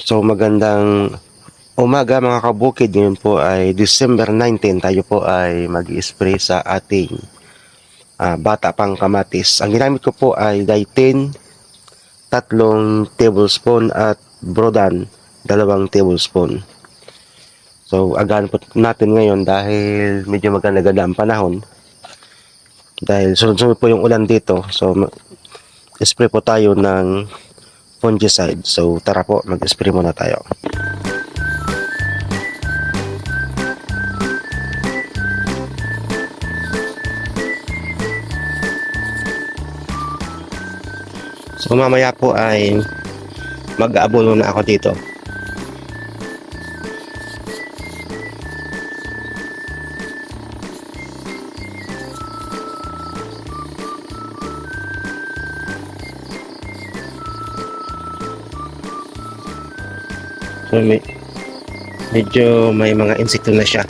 So magandang umaga mga kabukid. Ngayon po ay December 19. Tayo po ay mag-spray sa ating ah, bata pang kamatis. Ang ginamit ko po ay Daitin, tatlong tablespoon at Brodan, dalawang tablespoon. So agahan po natin ngayon dahil medyo maganda-ganda ang panahon. Dahil sunod-sunod po yung ulan dito. So spray po tayo ng fungicide. So tara po, mag-spray muna tayo. So mamaya po ay mag-aabono na ako dito. So may, medyo may mga insekto na siya.